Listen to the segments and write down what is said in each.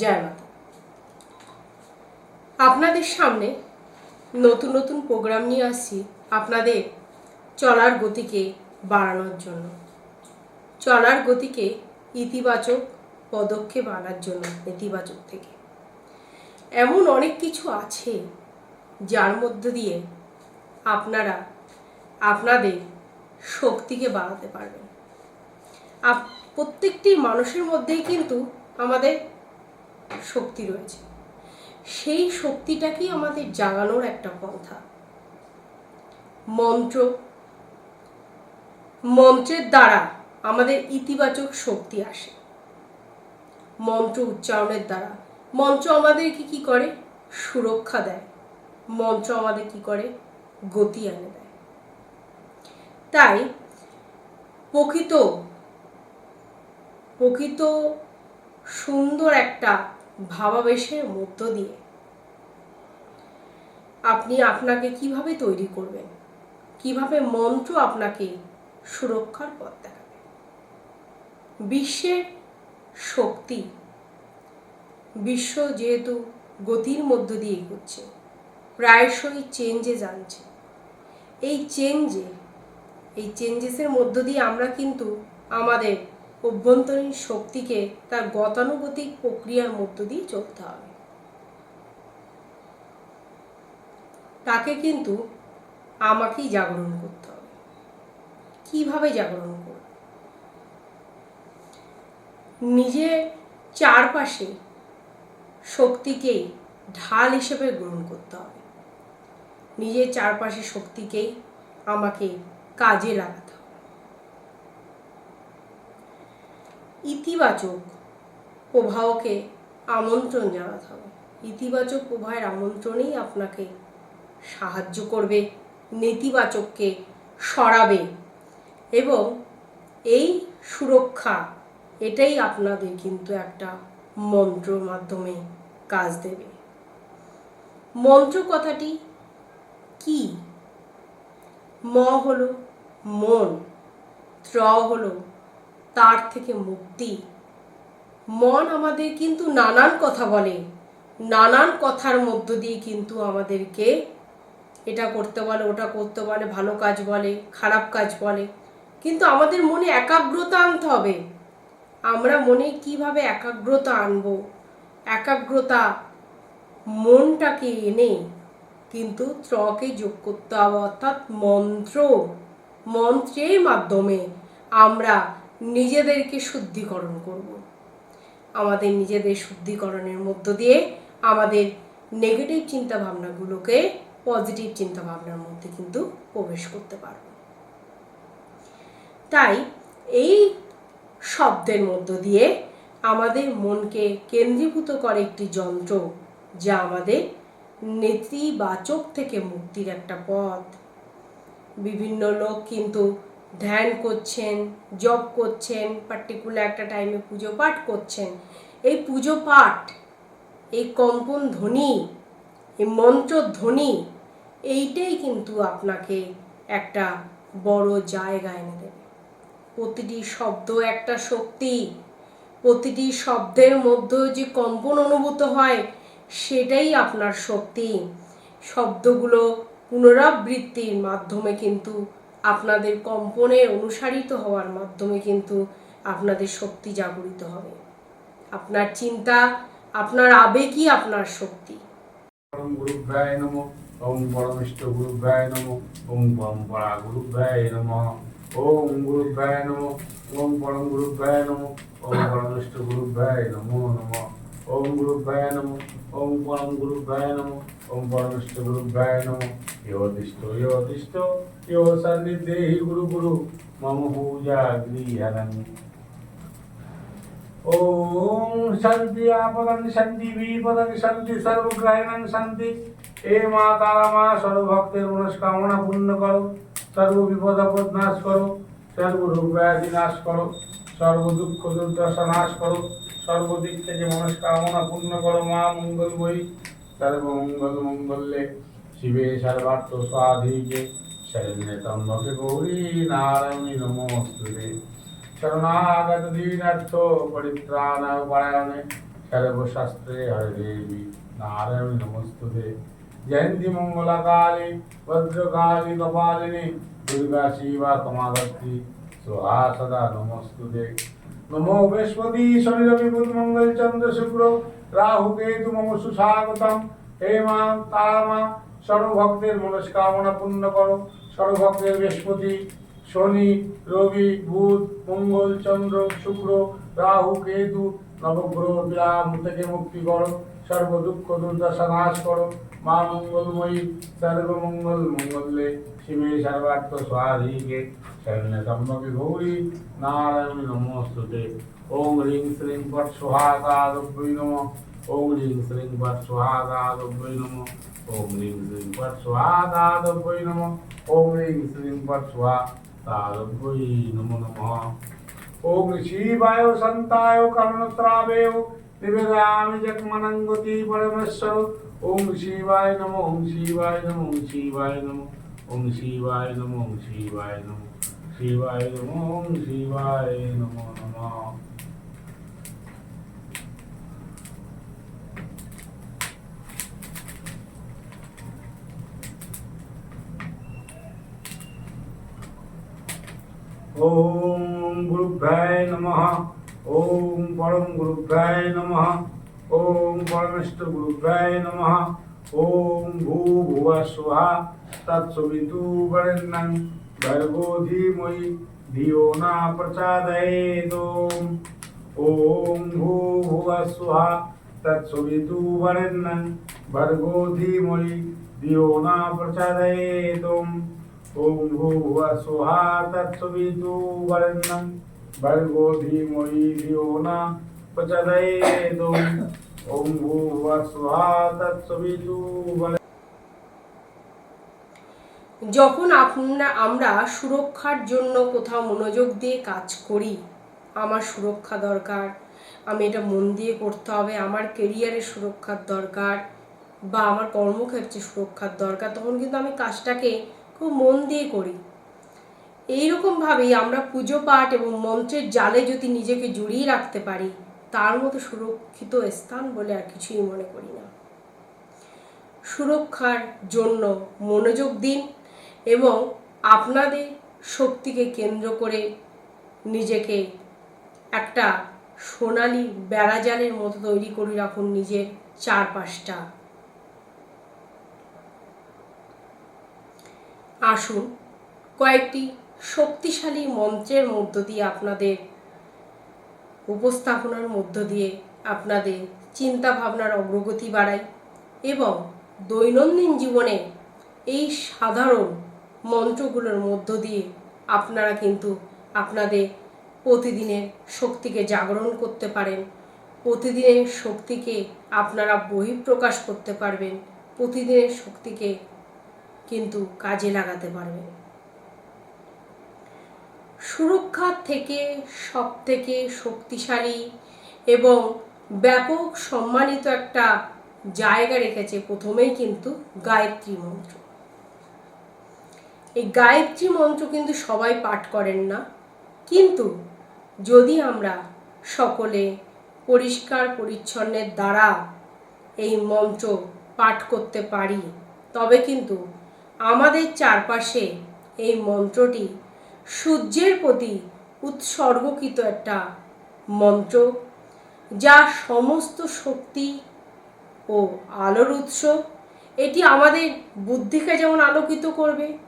জয় মাতা। আপনাদের সামনে নতুন নতুন প্রোগ্রাম নিয়ে আসছি আপনাদের চলার গতিকে বাড়ানোর জন্য। চলার গতিকে ইতিবাচক পদক্ষেপ আনার জন্য, নেতিবাচক থেকে। এমন অনেক কিছু আছে যার মধ্য দিয়ে আপনারা আপনাদের শক্তিকে বাড়াতে পারবেন। প্রত্যেকটি মানুষের মধ্যেই কিন্তু আমাদের শক্তি রয়েছে। সেই শক্তিটাকেই আমাদের জাগানোর একটা পন্থা। মন্ত্র। মন্ত্রের দ্বারা আমাদের ইতিবাচক শক্তি আসে। মন্ত্র উচ্চারণের দ্বারা। মন্ত্র আমাদেরকে কি করে? সুরক্ষা দেয়। মন্ত্র আমাদের কি করে? গতি এনে দেয়। তাই প্রকৃত প্রকৃত সুন্দর একটা ভাবাবেশের মধ্য দিয়ে। আপনি আপনাকে কীভাবে তৈরি করবেন? কীভাবে মন্ত্র আপনাকে সুরক্ষার পথ দেখাবে? বিশ্বের শক্তি বিশ্ব যেহেতু গতির মধ্য দিয়ে এগোচ্ছে, প্রায়শই চেঞ্জে জানছে এই চেঞ্জে এই চেঞ্জেসের মধ্য দিয়ে আমরা কিন্তু আমাদের অভ্যন্তরীণ শক্তিকে তার গতানুগতিক প্রক্রিয়ার মধ্য দিয়ে চলতে হবে। তাকে কিন্তু আমাকেই জাগরণ করতে হবে। কীভাবে জাগরণ করব? নিজের চারপাশে শক্তিকেই ঢাল হিসেবে গ্রহণ করতে হবে। নিজের চারপাশে শক্তিকেই আমাকে কাজে লাগাতে হবে ইতিবাচক প্রবাহকে আমন্ত্রণ জানাতে হবে। ইতিবাচক প্রবাহের আমন্ত্রণেই আপনাকে সাহায্য করবে, নেতিবাচককে সরাবে এবং এই সুরক্ষা, এটাই আপনাদের কিন্তু একটা মন্ত্রর মাধ্যমে কাজ দেবে। মন্ত্র কথাটি কি? ম হলো মন, ত্র হলো তার থেকে মুক্তি। মন আমাদের কিন্তু নানান কথা বলে। নানান কথার মধ্য দিয়ে কিন্তু আমাদেরকে এটা করতে বলে, ওটা করতে বলে, ভালো কাজ বলে, খারাপ কাজ বলে। কিন্তু আমাদের মনে একাগ্রতা আনতে হবে। আমরা মনে কীভাবে একাগ্রতা আনব? একাগ্রতা মনটাকে এনে কিন্তু ত্রকে যোগ করতে হবে, অর্থাৎ মন্ত্র। মন্ত্রের মাধ্যমে আমরা নিজেদেরকে শুদ্ধিকরণ করব। আমাদের নিজেদের শুদ্ধিকরণের মধ্য দিয়ে আমাদের নেগেটিভ চিন্তা ভাবনাগুলোকে পজিটিভ চিন্তা ভাবনার মধ্যে কিন্তু প্রবেশ করতে পারব। তাই এই শব্দের মধ্য দিয়ে আমাদের মনকে কেন্দ্রীভূত করে একটি যন্ত্র যা আমাদের নেতিবাচক থেকে মুক্তির একটা পথ। বিভিন্ন লোক কিন্তু ধ্যান করছেন, জপ করছেন পার্টিকুলার একটা টাইমে পুজো পাঠ করছেন। এই পুজো পাঠ, এই কম্পন ধ্বনি, এই মন্ত্র ধ্বনি, এইটাই কিন্তু আপনাকে একটা বড় জায়গা এনে দেবে। প্রতিটি শব্দ একটা শক্তি। প্রতিটি শব্দের মধ্যে যে কম্পন অনুভূত হয়, সেটাই আপনার শক্তি। শব্দগুলো পুনরাবৃত্তির মাধ্যমে কিন্তু আপনাদের কম্পনে অনুসারিত হওয়ার মাধ্যমে কিন্তু আপনাদের শক্তি জাগরিত হবে। আপনার চিন্তা, আপনার আবেগই আপনার শক্তি। পরম গুরুভ্যায় নম, ওম পরমিষ্ঠ গুরুভ্যায় নম, ওম পরম্পরা গুরুভ্যায় নম, ওম গুরুভ্যায় নম, ওম পরম গুরুভ্যায় নম, ওম পরমিষ্ঠ গুরুভ্যায় নমো নম, ওম গুরুভ্যায় নম। ఓం గురుభ్రాయ నమో ఓం పరమిష్ట గురుభ్రాయ నమో. యోధిష్టో యోధిష్టో యో సన్నిధేహి గురు గురు మమ ఓం శాంతి ఆపదని శాంతి విపదని శాంతి సర్వగ్రహణం శాంతి. ఏ మా তারা মা সর্বভক্তের মনস্কামনা পূর্ণ করো সর্ব বিপদ আপদ নাশ করো সর্ব রোগ ব্যাধি নাশ করো সর্ব দুর্দশা নাশ করো সর্বদিক থেকে মনস্কামনা পূর্ণ করো মা মঙ্গল বই সর্বমঙ্গল মঙ্গলে শিবে সর্বার্থ স্বাধীকে শরণ্যে তম্বকে গৌরী নারায়ণী নমস্তুতে। শরণাগত দীনার্থ পরিত্রাণ পারায়ণে সর্বশাস্ত্রে হরে দেবী নারায়ণ নমস্তুতে। জয়ন্তী মঙ্গলা কালী ভদ্রকালী কপালিনী দুর্গা শিবা কমাগত্রী সোহা সদা নমস্তুতে। নমো বৃহস্পতি শনি রবি বুধ মঙ্গল চন্দ্র শুক্র রাহু কেতু মম সুস্বাগতম হে মা তারা মা সর্বভক্তের মনস্কামনা পূর্ণ করো সর্বভক্তের বৃহস্পতি শনি রবি, বুধ, মঙ্গল, চন্দ্র, শুক্র, রাহু, কেতু, নবগ্রহ ব্যায়াম থেকে মুক্তি করো। সর্ব দুঃখ দুর্দশা নাশ করো। মা মঙ্গলময়ী সর্বমঙ্গল মঙ্গলে শিবে সর্বার্থ স্বাধীকে শরণ্য সম্মকে গৌরী নারায়ণ নমস্তুতে। ওম হ্রিং শ্রীং পট সোহাগাদব্যৈ নমঃ। ওম হ্রিং শ্রীং পট সোহাগাদব্যৈ নমঃ। ওম হ্রিং শ্রীং পট সোহাগাদব্যৈ নমঃ। ওম হ্রিং শ্রীং পট সোহাগাদব্যৈ নমো নমঃ। ওম শিবায় সন্তায় কর্ণত্রাবেয় নিবেদয়ামি জগমনঙ্গতি পরমেশ্বর ওম শিবায় নমঃ ওম শিবায় নমঃ ওম শিবায় নমঃ ওম শিবায় নমঃ ওম শিবায় নমঃ শিবায় নমঃ ওম শিবায় নমো নমঃ ওম গুরুভ্যায় নমঃ ওম পরম গুরুভ্যায় নমঃ ওম পরমেষ্ঠ গুরুভ্যায় নমঃ। ওম ভূ ভুব স্বহা তৎসবিতু বরেণ্যং। ভর্গো ধীমহি ধিয়ো না প্রচাদয়েদ ওম ভূ ভুব স্বহা তৎসবিতু বরেণ্যং। ভর্গো ধীমহি ধিয়ো না প্রচাদয়েদ ওম ভূর্ভুব স্বহা যখন আপনারা আমরা সুরক্ষার জন্য কোথাও মনোযোগ দিয়ে কাজ করি, আমার সুরক্ষা দরকার, আমি এটা মন দিয়ে করতে হবে, আমার কেরিয়ারের সুরক্ষার দরকার বা আমার কর্মক্ষেত্রে সুরক্ষার দরকার, তখন কিন্তু আমি কাজটাকে খুব মন দিয়ে করি। এইরকমভাবেই আমরা পুজো পাঠ এবং মন্ত্রের জালে যদি নিজেকে জড়িয়ে রাখতে পারি তার মতো সুরক্ষিত স্থান বলে আর কিছুই মনে করি না। সুরক্ষার জন্য মনোযোগ দিন এবং আপনাদের শক্তিকে কেন্দ্র করে নিজেকে একটা সোনালি বেড়াজালের মতো তৈরি করে রাখুন নিজের চারপাশটা। আসুন, কয়েকটি শক্তিশালী মন্ত্রের মধ্য দিয়ে আপনাদের উপস্থাপনার মধ্য দিয়ে আপনাদের চিন্তা ভাবনার অগ্রগতি বাড়াই এবং দৈনন্দিন জীবনে এই সাধারণ মন্ত্রগুলোর মধ্য দিয়ে আপনারা কিন্তু আপনাদের প্রতিদিনের শক্তিকে জাগরণ করতে পারেন। প্রতিদিনের শক্তিকে আপনারা বহিঃপ্রকাশ করতে পারবেন। প্রতিদিনের শক্তিকে কিন্তু কাজে লাগাতে পারবেন। সুরক্ষার থেকে সব থেকে শক্তিশালী এবং ব্যাপক সম্মানিত একটা জায়গা রেখেছে প্রথমেই কিন্তু গায়ত্রী মন্ত্র। এই গায়ত্রী মন্ত্র কিন্তু সবাই পাঠ করেন না। কিন্তু যদি আমরা সকলে পরিষ্কার পরিচ্ছন্নের দ্বারা এই মন্ত্র পাঠ করতে পারি, তবে কিন্তু আমাদের চারপাশে এই মন্ত্রটি সূর্যের প্রতি উৎসর্গকৃত একটা মন্ত্র, যা সমস্ত শক্তি ও আলোর উৎস। এটি আমাদের বুদ্ধিকে যেমন আলোকিত করবে,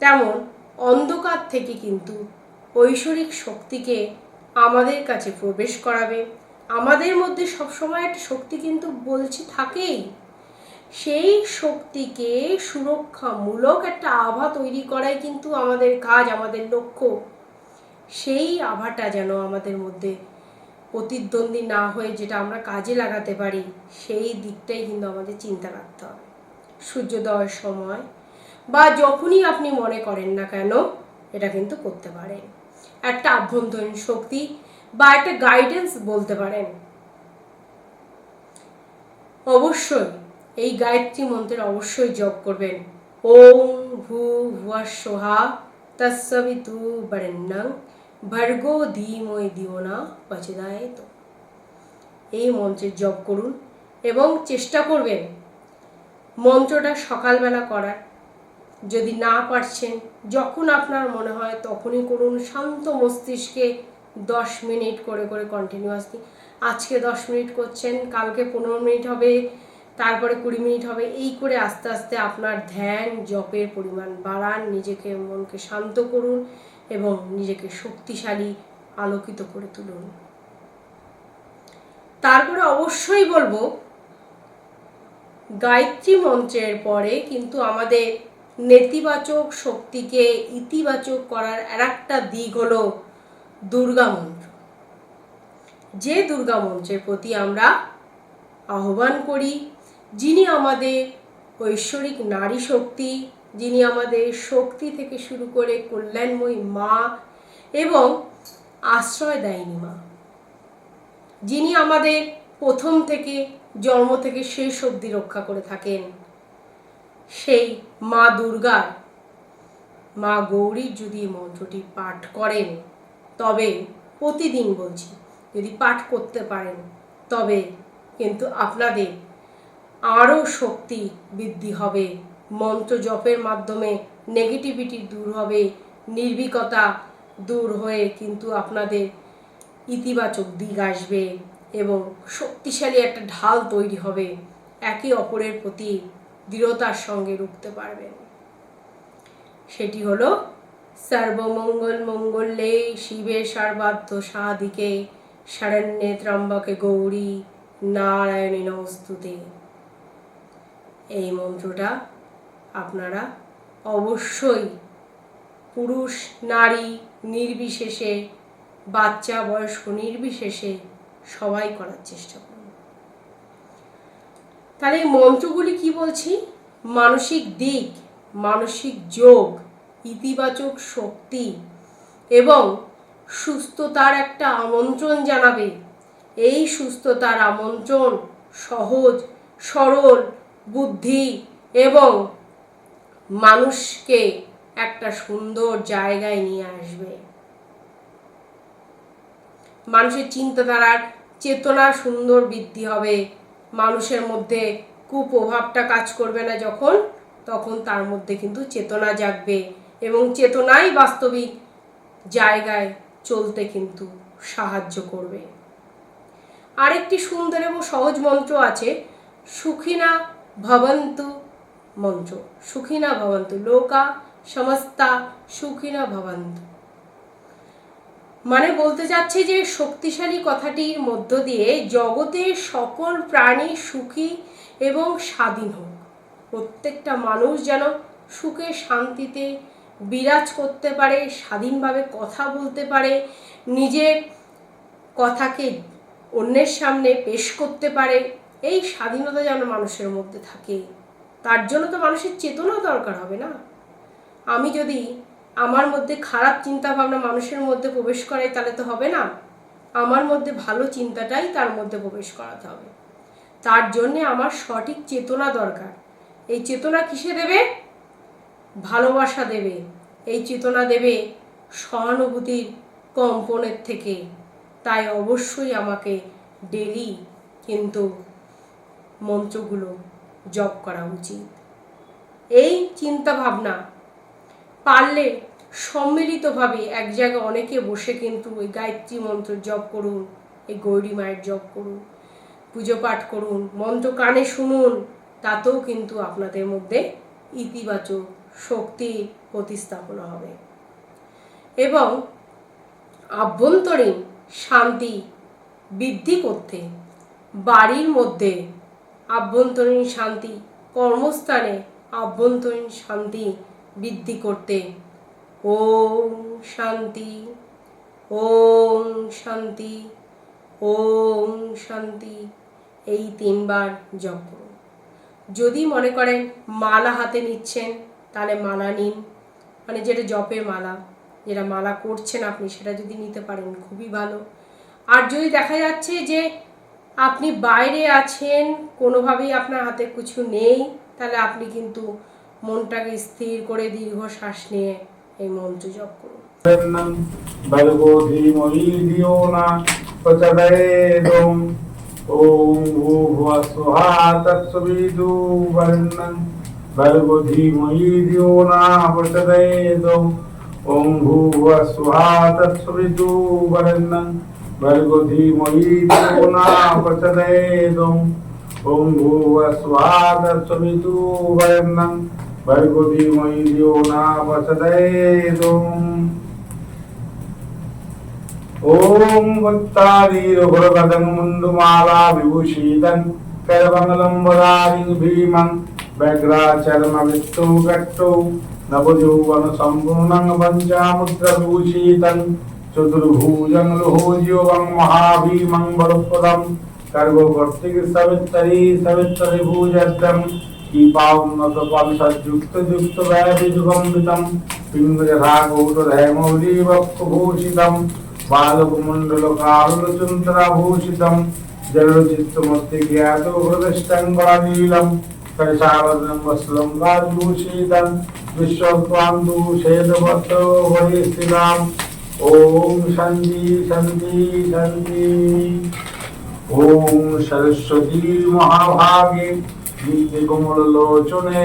তেমন অন্ধকার থেকে কিন্তু ঐশ্বরিক শক্তিকে আমাদের কাছে প্রবেশ করাবে। আমাদের মধ্যে সবসময় একটা শক্তি কিন্তু বলছে থাকেই। সেই শক্তিকে সুরক্ষামূলক একটা আভা তৈরি করাই কিন্তু আমাদের কাজ, আমাদের লক্ষ্য। সেই আভাটা যেন আমাদের মধ্যে প্রতিদ্বন্দ্বী না হয়ে যেটা আমরা কাজে লাগাতে পারি, সেই দিকটাই কিন্তু আমাদের চিন্তা রাখতে হবে। সূর্যোদয়ের সময় বা যখনই আপনি মনে করেন না কেন, এটা কিন্তু করতে পারেন। একটা আভ্যন্তরীণ শক্তি বা একটা গাইডেন্স বলতে পারেন। অবশ্যই এই গায়ত্রী মন্ত্রের অবশ্যই জপ করবেন। ওম ভূ ভুয়া সোহা তৎসবিতু বরেণ্যং ভর্গো ধীময় দিও না পচদায় তো এই মন্ত্রের জপ করুন এবং চেষ্টা করবেন মন্ত্রটা সকালবেলা করার। যদি না পারছেন, যখন আপনার মনে হয় তখনই করুন, শান্ত মস্তিষ্কে দশ মিনিট করে করে কন্টিনিউয়াসলি আজকে দশ মিনিট করছেন, কালকে পনেরো মিনিট হবে তারপরে কুড়ি মিনিট হবে। এই করে আস্তে আস্তে আপনার ধ্যান, জপের পরিমাণ বাড়ান। নিজেকে মনকে শান্ত করুন এবং নিজেকে শক্তিশালী আলোকিত করে তুলুন। তারপরে অবশ্যই বলব, গায়ত্রী মন্ত্রের পরে কিন্তু আমাদের নেতিবাচক শক্তিকে ইতিবাচক করার আর একটা দিক হলো দুর্গা মন্ত্র। যে দুর্গা মন্ত্রের প্রতি আমরা আহ্বান করি যিনি আমাদের ঐশ্বরিক নারী শক্তি, যিনি আমাদের শক্তি থেকে শুরু করে কল্যাণময়ী মা এবং আশ্রয় দেয়নি মা। যিনি আমাদের প্রথম থেকে জন্ম থেকে শেষ অবধি রক্ষা করে থাকেন, সেই মা দুর্গার। মা গৌরীর যদি মন্ত্রটি পাঠ করেন, তবে প্রতিদিন বলছি, যদি পাঠ করতে পারেন, তবে কিন্তু আপনাদের আরও শক্তি বৃদ্ধি হবে। মন্ত্র জপের মাধ্যমে নেগেটিভিটি দূর হবে, নির্ভীকতা দূর হয়ে কিন্তু আপনাদের ইতিবাচক দিক আসবে এবং শক্তিশালী একটা ঢাল তৈরি হবে। একে অপরের প্রতি দৃঢ়তার সঙ্গে রুখতে পারবেন। সেটি হলো, সর্বমঙ্গল মঙ্গলে শিবে সর্বার্থ সাধিকে, শরণ্যে ত্রম্বকে গৌরী নারায়ণী নমস্তুতে এই মন্ত্রটা আপনারা অবশ্যই পুরুষ, নারী, নির্বিশেষে, বাচ্চা, বয়স্ক, নির্বিশেষে সবাই করার চেষ্টা করুন। তাহলে এই মন্ত্রগুলি কি বলছি? মানসিক দিক, মানসিক যোগ, ইতিবাচক শক্তি এবং সুস্থতার একটা আমন্ত্রণ জানাবে। এই সুস্থতার আমন্ত্রণ সহজ, সরল বুদ্ধি এবং মানুষকে একটা সুন্দর জায়গায় নিয়ে আসবে। মানুষের চিন্তাধারার চেতনা সুন্দর বৃদ্ধি হবে। মানুষের মধ্যে কুপ্রভাবটা কাজ করবে না যখন, তখন তার মধ্যে কিন্তু চেতনা জাগবে এবং চেতনাই বাস্তবিক জায়গায় চলতে কিন্তু সাহায্য করবে। আরেকটি সুন্দর এবং সহজ মন্ত্র আছে সুখিনা ভবন্তু মন্ত্র সুখিনা ভবন্তু লোকা সমস্তা সুখিনা ভবন্তু মানে বলতে যাচ্ছে যে শক্তিশালী কথাটির মধ্য দিয়ে জগতের সকল প্রাণী সুখী এবং স্বাধীন হোক। প্রত্যেকটা মানুষ যেন সুখে শান্তিতে বিরাজ করতে পারে, স্বাধীনভাবে কথা বলতে পারে, নিজের কথাকে অন্যের সামনে পেশ করতে পারে এই স্বাধীনতা যেন মানুষের মধ্যে থাকে, তার জন্য তো মানুষের চেতনা দরকার হবে না? আমি যদি আমার মধ্যে খারাপ চিন্তা ভাবনা মানুষের মধ্যে প্রবেশ করাই তাহলে তো হবে না। আমার মধ্যে ভালো চিন্তাটাই তার মধ্যে প্রবেশ করাতে হবে। তার জন্যে আমার সঠিক চেতনা দরকার। এই চেতনা কিসে দেবে? ভালোবাসা দেবে। এই চেতনা দেবে সহানুভূতির কম্পনের থেকে। তাই অবশ্যই আমাকে ডেলি কিন্তু মন্ত্রগুলো জপ করা উচিত। এই চিন্তা ভাবনা পারলে সম্মিলিতভাবে এক জায়গায় অনেকে বসে কিন্তু ওই গায়ত্রী মন্ত্র জপ করুন, এই গৌরী মায়ের জপ করুন, পুজো পাঠ করুন, মন্ত্র কানে শুনুন, তাতেও কিন্তু আপনাদের মধ্যে ইতিবাচক শক্তি প্রতিস্থাপনা হবে। এবং আভ্যন্তরীণ শান্তি বৃদ্ধি করতে বাড়ির মধ্যে আভ্যন্তরীণ শান্তি, কর্মস্থানে আভ্যন্তরীণ শান্তি বৃদ্ধি করতে। ওম শান্তি ওম শান্তি ওম শান্তি। এই তিনবার জপ করুন। যদি মনে করেন মালা হাতে নিচ্ছেন, তাহলে মালা নিন। মানে যেটা জপের মালা, যেটা মালা করছেন আপনি, সেটা যদি নিতে পারেন, খুবই ভালো। আর যদি দেখা যাচ্ছে যে আপনি বাইরে আছেন কোনোভাবেই আপনার হাতে কিছু নেই তাহলে আপনি কিন্তু মনটাকে স্থির করে দীর্ঘ শ্বাস নিয়ে এই মন্ত্র জপ করুন भर्गो धीमहि धियो न प्रचोदयेदं ॐ भूर्भुवः स्वहा तत्सवितुर्वरेण्यं भर्गो धीमहि धियो न प्रचोदयात् ॐ भूर्भुवः स्वहा तत्सवितुर्वरेण्यं भर्गो धीमहि तन्नो न प्रचोदयात् ॐ भूवस्वादत्सवितु वरन्नं भर्गो धीमहि तन्नो न प्रचोदयात् ॐ वत्तादीरुभुरगदं मुण्डुमाला विभूषितं करमङ्गलं वदारि भीमं व्यग्राचर्मविष्टु कट्टु नभुजौवनसम्पूर्णं पञ्चामुद्रविभूषितम् चतुर्भुजं लोहोज्योगं महाभीमं वरुपदं गर्गवर्तिक सवित्तरी सवित्तरिभुजद्रं दीपाउन्नतपांसद्युक्तयुक्तवैविजुगम्बितं पिङ्गजरागौरधैमौलीवक्भूषितं बालकमण्डलकारुलचन्द्राभूषितं जलचित्तमस्तिज्ञातो हृदष्टङ्गनीलं करिशावदनं वस्लं वाद्भूषितं विश्वत्वां दूषेदवस्तो वरिस्थिताम् ওম শান্তি শান্তি শান্তি। ওম সরস্বতী মহাভাগে নিত্যকমল লোচনে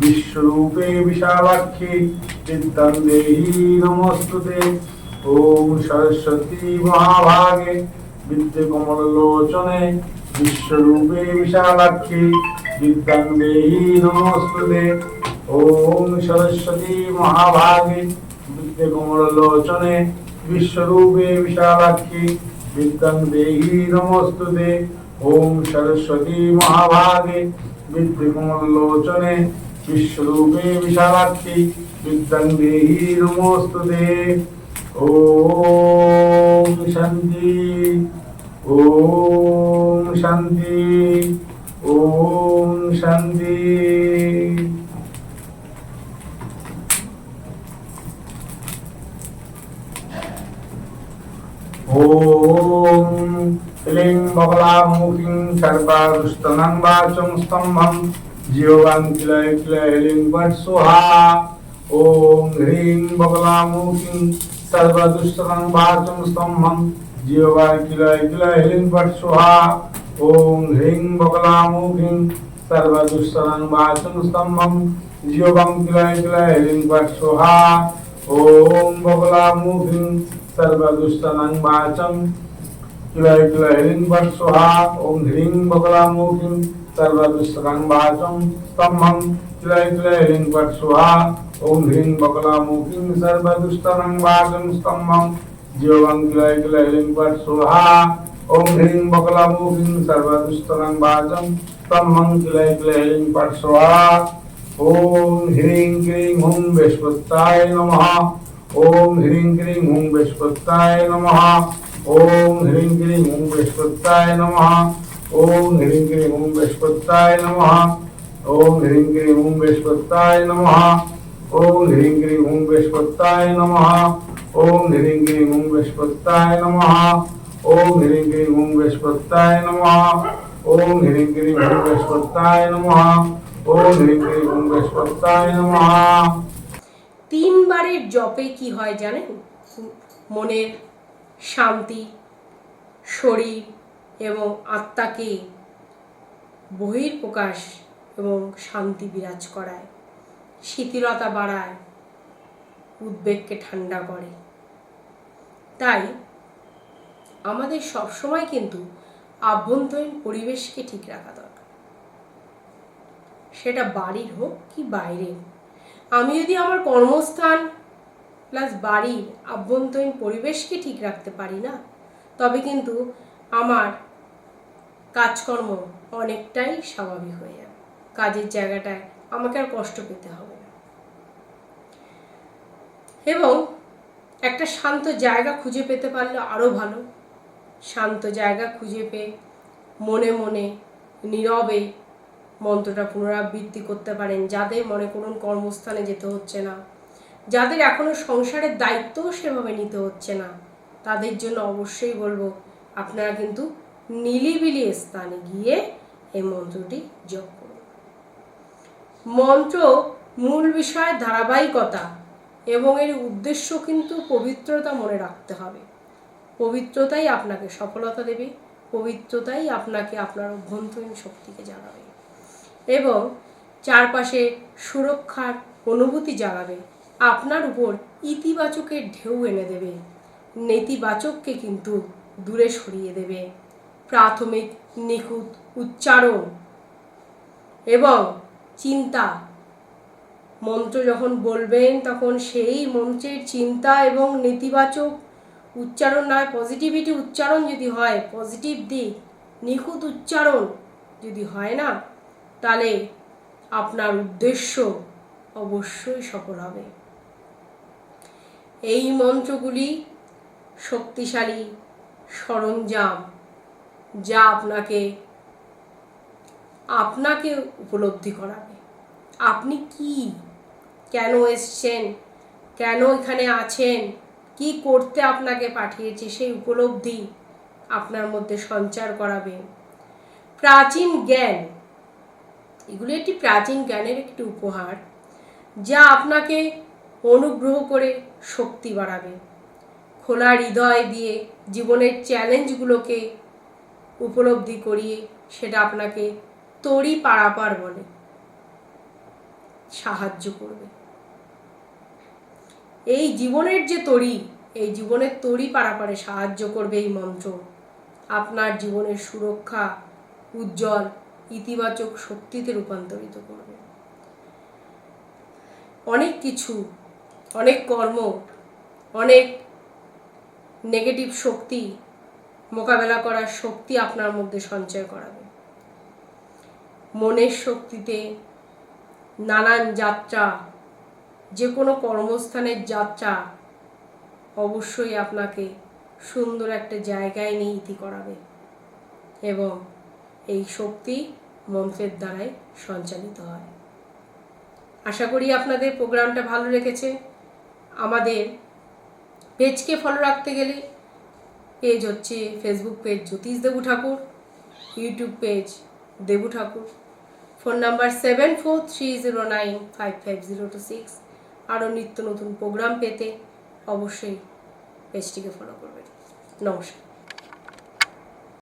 বিশ্বরূপে বিশালাক্ষে চিত্তং দেহি নমস্তুতে। ওম সরস্বতী মহাভাগে বিদ্যকমল লোচনে বিশ্বরূপে বিশালাক্ষে চিত্তং দেহি নমস্তুতে। ওম সরস্বতী মহাভাগে దివ్యకోమలలోచనే విశ్వరూపే విశాలాక్షి విద్యం దేహి నమోస్తు దే ఓం సరస్వతీ మహాభాగే విద్యకోమలలోచనే విశ్వరూపే విశాలాక్షి విద్యం దేహి నమోస్తు దే ఓం శాంతి ఓం శాంతి ఓం శాంతి ॐ क्लीं बगलामुखीं सर्वारुष्टनं वाचं स्तम्भं जीववाङ्किलैकिलैलिं वट्सुहा ॐ ह्रीं बगलामुखीं सर्वदुष्टनं वाचं स्तम्भं जीववाङ्किलैकिलैलिं वट्सुहा ॐ ह्रीं बगलामुखीं सर्वदुष्टनं वाचं स्तम्भं जीववाङ्किलैकिलैलिं वट्सुहा ॐ बगलामुखीं सर्वदुष्टनं वाचं किलय ॐ ह्रीं बगलामुखीं सर्वदुष्टनं स्तम्भं किलय किलय ॐ ह्रीं बगलामुखीं सर्वदुष्टनं स्तम्भं जीवं किलय किलय ॐ ह्रीं बगलामुखीं स्तम्भं ॐ ह्रीं क्लीं हुं नमः। ओम ह्रीं क्रीं हूँ बृहस्पत्याय नम। ओं ह्रीं क्रीं हूँ बृहस्पत्याय नम। ओं ह्रीं क्रीं हूँ बृहस्पत्याय नम। ओं ह्रीं क्रीं हूँ बृहस्पत्याय नम। ओं ह्रीं क्रीं हूँ बृहस्पत्याय नम। ओं ह्रीं क्रीं हूँ बृहस्पत्याय नम। ओं ह्रीं क्रीं हूँ बृहस्पत्याय नम। ओं ह्रीं क्रीं हूँ बृहस्पत्याय नम। ओं ह्रीं क्रीं हूँ बृहस्पत्याय नम। তিনবারের জপে কি হয় জানেন? মনের শান্তি, শরীর এবং আত্মাকে বহির্প্রকাশ এবং শান্তি বিরাজ করায়। শিথিলতা বাড়ায়, উদ্বেগকে ঠান্ডা করে। তাই আমাদের সবসময় কিন্তু আভ্যন্তরীণ পরিবেশকে ঠিক রাখা দরকার। সেটা বাড়ির হোক কি বাইরের। আমি যদি আমার কর্মস্থান প্লাস বাড়ির আভ্যন্তরীণ পরিবেশকে ঠিক রাখতে পারি না, তবে কিন্তু আমার কাজকর্ম অনেকটাই স্বাভাবিক হয়ে যাবে। কাজের জায়গাটায় আমাকে আর কষ্ট পেতে হবে না। এবং একটা শান্ত জায়গা খুঁজে পেতে পারলে আরও ভালো। শান্ত জায়গা খুঁজে পেয়ে মনে মনে নীরবে মন্ত্রটা পুনরাবৃত্তি করতে পারেন। যাদের মনে করুন কর্মস্থানে যেতে হচ্ছে না। যাদের এখনও সংসারের দায়িত্বও সেভাবে নিতে হচ্ছে না। তাদের জন্য অবশ্যই বলব, আপনারা কিন্তু নিলিবিলি স্থানে গিয়ে এই মন্ত্রটি যোগ করুন। মন্ত্র মূল বিষয় ধারাবাহিকতা এবং এর উদ্দেশ্য কিন্তু পবিত্রতা মনে রাখতে হবে। পবিত্রতাই আপনাকে সফলতা দেবে, পবিত্রতাই আপনাকে আপনার অভ্যন্তরীণ শক্তিকে জাগাবে। এবং চারপাশে সুরক্ষার অনুভূতি জাগাবে। আপনার উপর ইতিবাচকের ঢেউ এনে দেবে। নেতিবাচককে কিন্তু দূরে সরিয়ে দেবে। প্রাথমিক নিখুঁত উচ্চারণ এবং চিন্তা। মন্ত্র যখন বলবেন, তখন সেই মন্ত্রের চিন্তা এবং নেতিবাচক উচ্চারণ নয় পজিটিভিটি উচ্চারণ যদি হয় পজিটিভ দিক, নিখুঁত উচ্চারণ যদি হয় না তাহলে আপনার উদ্দেশ্য অবশ্যই সফল হবে। এই মন্ত্রগুলি শক্তিশালী সরঞ্জাম যা আপনাকে আপনাকে উপলব্ধি করাবে। আপনি কি? কেন এসছেন? কেন এখানে আছেন? কি করতে আপনাকে পাঠিয়েছে? সেই উপলব্ধি আপনার মধ্যে সঞ্চার করাবে। প্রাচীন জ্ঞান এগুলি একটি প্রাচীন জ্ঞানের একটি উপহার, যা আপনাকে অনুগ্রহ করে শক্তি বাড়াবে। খোলা হৃদয় দিয়ে জীবনের চ্যালেঞ্জগুলোকে উপলব্ধি করিয়ে সেটা আপনাকে তড়ি পারাপার বলে সাহায্য করবে। এই জীবনের যে তড়ি এই জীবনের তড়ি পারাপারে সাহায্য করবে এই মন্ত্র। আপনার জীবনের সুরক্ষা, উজ্জ্বল ইতিবাচক শক্তিতে রূপান্তরিত করবে। অনেক কিছু, অনেক কর্ম, অনেক নেগেটিভ শক্তি মোকাবেলা করার শক্তি আপনার মধ্যে সঞ্চয় করাবে। মনের শক্তিতে নানান যাত্রা যে কোনো কর্মস্থানের যাত্রা অবশ্যই আপনাকে সুন্দর একটা জায়গায় নিয়ে ইতি করাবে এবং এই শক্তি মন্ত্রের দ্বারাই সঞ্চালিত হয়। আশা করি আপনাদের প্রোগ্রামটা ভালো রেখেছে আমাদের পেজকে ফলো রাখতে গেলে পেজ হচ্ছে ফেসবুক পেজ জ্যোতিষ Debu Thakur YouTube page Debu Thakur phone number seven four three zero nine five five zero two six আরও নিত্য নতুন প্রোগ্রাম পেতে অবশ্যই পেজটিকে ফলো করবেন। নমস্কার।